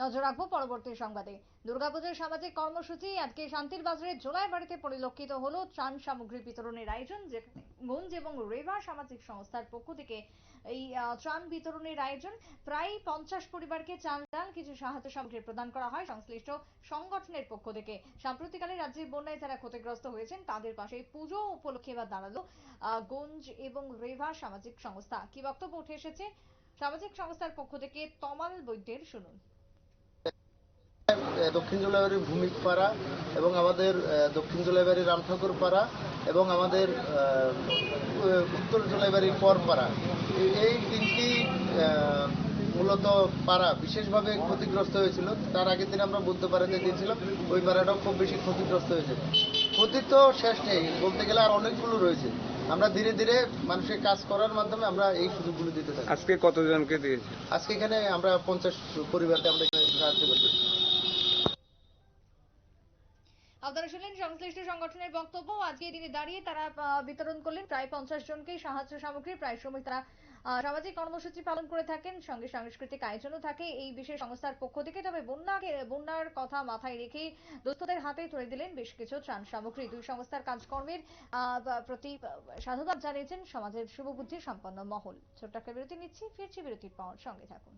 নজর রাখব পরবর্তী সংবাদে। দুর্গাপুজোর সামাজিক কর্মসূচি আজকে শান্তির বাজারে জোলাই বাড়িতে পরিলক্ষিত হলো ত্রাণ সামগ্রী বিতরণের আয়োজন, যেখানে গঞ্জ এবং রেভা সামাজিক সংস্থার পক্ষ থেকে এই ত্রাণ বিতরণের আয়োজন। প্রায় পঞ্চাশ পরিবারকে চাল, ডাল, কিছু সাহায্য সামগ্রী প্রদান করা হয় সংশ্লিষ্ট সংগঠনের পক্ষ থেকে। সাম্প্রতিককালে রাজ্যের বন্যায় যারা ক্ষতিগ্রস্ত হয়েছেন, তাদের পাশে পুজো উপলক্ষে এবার দাঁড়াল গঞ্জ এবং রেভা সামাজিক সংস্থা। কি বক্তব্য উঠে এসেছে? সামাজিক সংস্থার পক্ষ থেকে তমাল বৈদ্যের শুনুন। দক্ষিণ জোলাইবাড়ি ভূমিক পাড়া এবং আমাদের দক্ষিণ জোলাইবাড়ি রামঠাকুর পাড়া এবং আমাদের উত্তর জোলাইবাড়ির পর পাড়া। এই- তিনটি মূলত পাড়া বিশেষভাবে ক্ষতিগ্রস্ত হয়েছিল। তার আগের দিন আমরা বলতে পারাতে দিয়েছিলাম ওই পাড়াটাও খুব বেশি ক্ষতিগ্রস্ত হয়েছে। ক্ষতি তো শেষ নেই বলতে গেলে আর অনেকগুলো রয়েছে। আমরা ধীরে ধীরে মানুষের কাজ করার মাধ্যমে আমরা এই সুযোগগুলো দিতে থাকি। আজকে কতজনকে দিয়েছি? আজকে এখানে আমরা পঞ্চাশ পরিবারকে আমরা এখানে সাহায্য করছি আপনারা শুনলেন, সংশ্লিষ্ট সংগঠনের বক্তব্য আজকে দিনে দাঁড়িয়ে তারা বিতরণ করলেন। প্রায় পঞ্চাশ জনকে সাহায্য সামগ্রী, প্রায় সময় তারা সামাজিক কর্মসূচি পালন করে থাকেন, সঙ্গে সাংস্কৃতিক আয়োজনও থাকে। এই বিশেষ সংস্থার পক্ষ থেকে তবে বন্যাকে, বন্যার কথা মাথায় রেখে দুস্থদের হাতে তুলে দিলেন বেশ কিছু ত্রাণ সামগ্রী। দুই সংস্থার কাজকর্মের প্রতি সাধুবাদ জানিয়েছেন সমাজের শুভবুদ্ধি সম্পন্ন মহল। ছোট্ট একটা বিরতি নিচ্ছি, ফিরছি বিরতির পর। সঙ্গে থাকুন।